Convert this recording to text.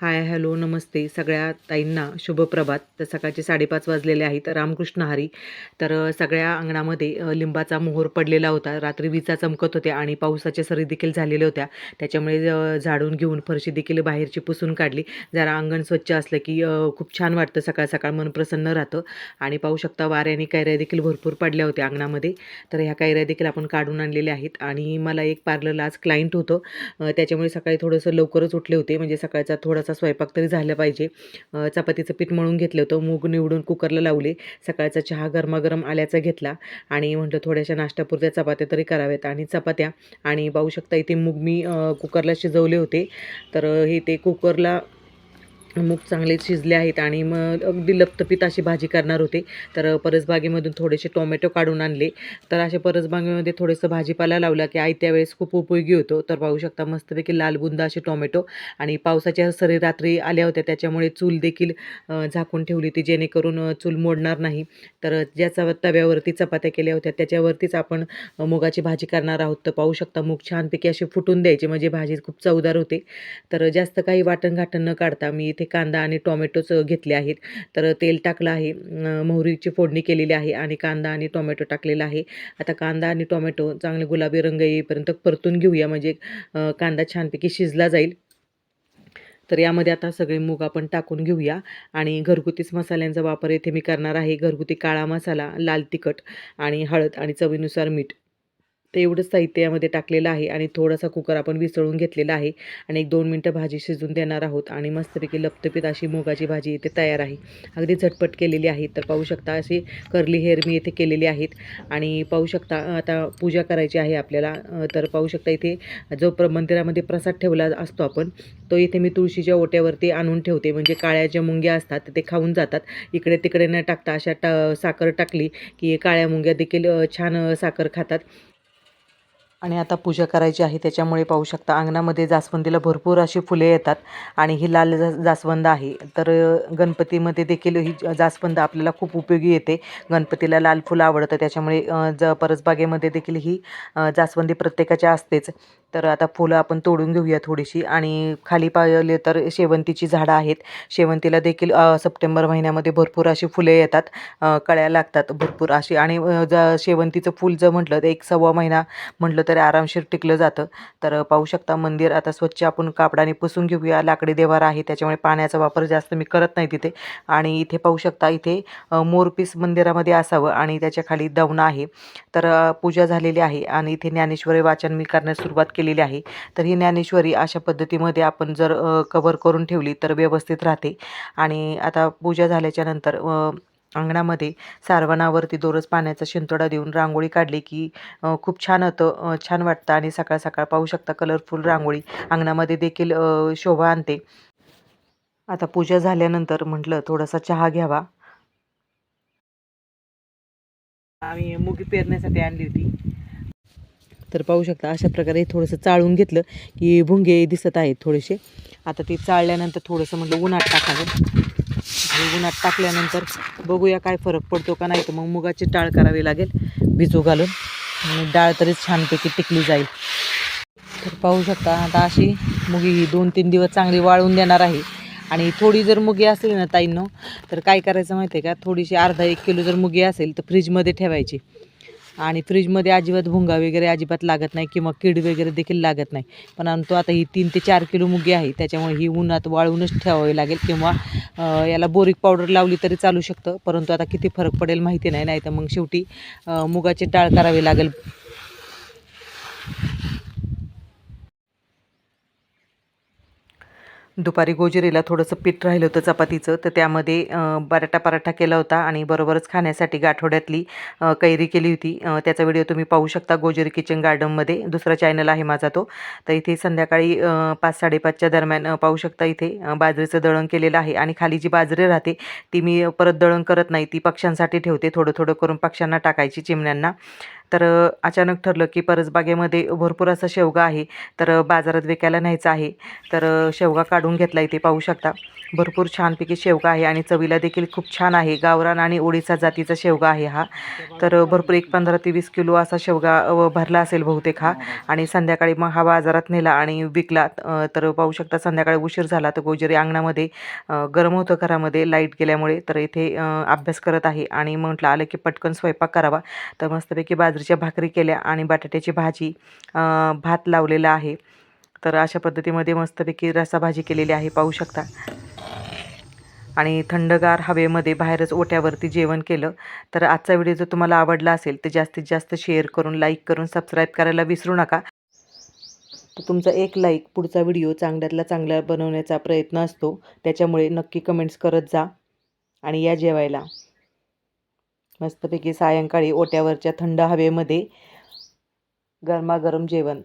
Hi hello नमस्ते सगळ्या ताईंना शुभप्रभात तर सकाळचे साडेपाच वाजलेले आहेत. रामकृष्ण हरी. तर सगळ्या अंगणामध्ये लिंबाचा मोहोर पडलेला होता. रात्री विजा चमकत होत्या आणि पावसाच्या सरी देखील झालेल्या होत्या. त्याच्यामुळे झाडून घेऊन फरशी देखील बाहेरची पुसून काढली. जरा अंगण स्वच्छ असलं की खूप छान वाटतं. सकाळ सकाळ मन प्रसन्न राहतं. आणि पाहू शकता वाऱ्याने कैऱ्या देखील भरपूर पडल्या होत्या अंगणामध्ये. तर ह्या कैऱ्या देखील आपण काढून आणलेल्या आहेत. आणि मला एक पार्लरला आज क्लायंट होतं. त्याच्यामुळे सकाळी थोडंसं लवकरच उठले होते. म्हणजे सकाळचा थोडासा स्वयंपाक तरी झाला पाहिजे. चपातीचं पीठ मळून घेतलं होतं मूग निवडून कुकरला लावले. सकाळचा चहा गरमागरम आल्याचा घेतला आणि म्हटलं थोड्याशा नाश्त्यापुरत्या चपात्या तरी कराव्यात. आणि चपात्या आणि पाहू शकता इथे मूग मी कुकरला शिजवले होते. तर हे ते कुकरला मूग चांगले शिजले आहेत आणि मग अगदी लपतपीत अशी भाजी करणार होते. तर परसबागेमधून थोडेसे टोमॅटो काढून आणले. तर अशा परसबागेमध्ये थोडंसं भाजीपाला लावला की आयत्या वेळेस खूप उपयोगी होतो. तर पाहू शकता मस्तपैकी लाल बुंदा असे टोमॅटो आणि पावसाच्या सरी रात्री आल्या होत्या. त्याच्यामुळे चूल देखील झाकून ठेवली होती जेणेकरून चूल मोडणार नाही. तर ज्या चव तव्यावरती चपात्या केल्या होत्या त्याच्यावरतीच आपण मुगाची भाजी करणार आहोत. तर पाहू शकता मूग छानपैकी असे फुटून द्यायचे. म्हणजे भाजी खूप चवदार होते. तर जास्त काही वाटण घाटण न काढता मी इथे कांदा आणि टोमॅटोच घेतले आहेत. तर तेल टाकलं आहे. मोहरीची फोडणी केलेली आहे आणि कांदा आणि टोमॅटो टाकलेला आहे. आता कांदा आणि टोमॅटो चांगले गुलाबी रंग येईपर्यंत परतून घेऊया. म्हणजे कांदा छानपैकी शिजला जाईल. तर यामध्ये आता सगळे मूग आपण टाकून घेऊया. आणि घरगुतीच मसाल्यांचा वापर येथे मी करणार आहे. घरगुती काळा मसाला लाल तिखट आणि हळद आणि चवीनुसार मीठ. ते एवढंच साहित्य यामध्ये टाकलेलं आहे आणि थोडासा कुकर आपण विसळून घेतलेला आहे आणि एक दोन मिनटं भाजी शिजून देणार आहोत आणि मस्तपैकी लपतपीत अशी मुगाची भाजी इथे तयार आहे. अगदी झटपट केलेली आहे. तर पाहू शकता अशी कर्ली हेअर मी इथे केलेली आहेत आणि पाहू शकता आता पूजा करायची आहे आपल्याला. तर पाहू शकता इथे जो प्र मंदिरामध्ये प्रसाद ठेवला असतो आपण तो इथे मी तुळशीच्या ओट्यावरती आणून ठेवते. म्हणजे काळ्या ज्या मुंग्या असतात ते खाऊन जातात. इकडे तिकडे न टाकता अशा टा साखर टाकली की काळ्या मुंग्या देखील छान साखर खातात. आणि आता पूजा करायची आहे त्याच्यामुळे पाहू शकता अंगणामध्ये जास्वंदीला भरपूर अशी फुले येतात आणि ही लाल जा जास्वंद आहे. तर गणपतीमध्ये देखील ही जास्वंद आपल्याला खूप उपयोगी येते. गणपतीला लाल फुलं आवडतं त्याच्यामुळे ज परसबागेमध्ये देखील ही जास्वंदी प्रत्येकाच्या असतेच. तर आता फुलं आपण तोडून घेऊया थोडीशी. आणि खाली पाहिले तर शेवंतीची झाडं आहेत. शेवंतीला देखील सप्टेंबर महिन्यामध्ये भरपूर अशी फुले येतात. कळ्या लागतात भरपूर अशी. आणि ज शेवंतीचं फूल जर म्हटलं तर एक सव्वा महिना म्हटलं तरी आरामशीर टिकलं जातं. तर पाहू शकता मंदिर आता स्वच्छ आपण कापडाने पुसून घेऊया. लाकडी देवार आहे त्याच्यामुळे पाण्याचा वापर जास्त मी करत नाही तिथे. आणि इथे पाहू शकता इथे मोरपीस मंदिरामध्ये असावं आणि त्याच्याखाली दवणं आहे. तर पूजा झालेली आहे आणि इथे ज्ञानेश्वरी वाचन मी करण्यास सुरुवात केली. केलेली आहे. तर ही ज्ञानेश्वरी अशा पद्धतीमध्ये आपण जर कवर करून ठेवली तर व्यवस्थित राहते. आणि आता पूजा झाल्याच्यानंतर अंगणामध्ये सारवणावरती दोरच पाण्याचा शिंतोडा देऊन रांगोळी काढली की खूप छान होतं छान वाटतं आणि सकाळ सकाळ पाहू शकता कलरफुल रांगोळी. अंगणामध्ये देखील शोभा आणते. आता पूजा झाल्यानंतर म्हटलं थोडासा चहा घ्यावा. आम्ही मुगी पेरण्यासाठी आणली होती. तर पाहू शकता अशा प्रकारे थोडंसं चाळून घेतलं की भुंगे दिसत आहेत थोडेसे. आता ते चाळल्यानंतर थोडंसं म्हटलं उन्हात टाकावं. उन्हात टाकल्यानंतर बघूया काय फरक पडतो का नाही तर मग मुगाची डाळ करावी लागेल भिजू घालून. आणि डाळ तरी छानपैकी टिकली जाईल. तर पाहू शकता आता अशी मुगी ही दोन तीन दिवस चांगली वाळवून देणार आहे. आणि थोडी जर मुगी असली ना ताईंनो तर काय करायचं माहिती आहे का थोडीशी अर्धा एक किलो जर मुगी असेल तर फ्रीजमध्ये ठेवायची. आणि फ्रीजमध्ये अजिबात भुंगा वगैरे अजिबात लागत नाही किंवा कीड वगैरे देखील लागत नाही. पण तो आता ही तीन ते चार किलो मुगी आहे त्याच्यामुळे ही उन्हात वाळवूनच ठेवावी लागेल किंवा याला बोरिक पावडर लावली तरी चालू शकतं. परंतु आता किती फरक पडेल माहिती नाही नाही तर मग शेवटी मुगाची डाळ करावी लागेल. दुपारी गोजिरीला थोडंसं पीठ राहिलं होतं चपातीचं तर त्यामध्ये बराटा पराठा केला होता आणि बरोबरच खाण्यासाठी गाठोड्यातली कैरी केली होती. त्याचा व्हिडिओ तुम्ही पाहू शकता गोजिरी किचन गार्डनमध्ये. दुसरा चॅनल आहे माझा तो. तर इथे संध्याकाळी पाच साडेपाचच्या दरम्यान पाहू शकता इथे बाजरीचं दळण केलेलं आहे आणि खाली जी बाजरी राहते ती मी परत दळण करत नाही ती पक्ष्यांसाठी ठेवते. थोडं थोडं करून पक्ष्यांना टाकायची चिमण्यांना. तर अचानक ठरलं की परसबागेमध्ये भरपूर असा शेवगा आहे. तर बाजारात विकायला न्यायचा आहे. तर शेवगा काढून घेतला इथे पाहू शकता. भरपूर छानपैकी शेवगा आहे आणि चवीला देखील खूप छान आहे. गावरान आणि ओडिसा जातीचा शेवगा आहे हा. तर भरपूर एक पंधरा ते वीस किलो असा शेवगा भरला असेल बहुतेक हा. आणि संध्याकाळी मग हा बाजारात नेला आणि विकला. तर पाहू शकता संध्याकाळी उशीर झाला तर गोजरी अंगणामध्ये गरम होतं घरामध्ये लाइट गेल्यामुळे. तर इथे अभ्यास करत आहे आणि म्हटलं आलं की पटकन स्वयंपाक करावा. तर मस्तपैकी बाजरीच्या भाकरी केल्या आणि बटाट्याची भाजी भात लावलेला आहे. तर अशा पद्धतीमध्ये मस्तपैकी रसाभाजी केलेली आहे. पाहू शकता. आणि थंडगार हवेमध्ये बाहेरच ओट्यावरती जेवण केलं तर आजचा व्हिडिओ जर तुम्हाला आवडला असेल तर जास्तीत जास्त शेअर करून लाईक करून सबस्क्राईब करायला विसरू नका. तर तुमचा एक लाईक पुढचा व्हिडिओ चांगल्यातला चांगला बनवण्याचा प्रयत्न असतो त्याच्यामुळे नक्की कमेंट्स करत जा आणि या जेवायला. मस्तपैकी सायंकाळी ओट्यावरच्या थंड हवेमध्ये गरमागरम जेवण.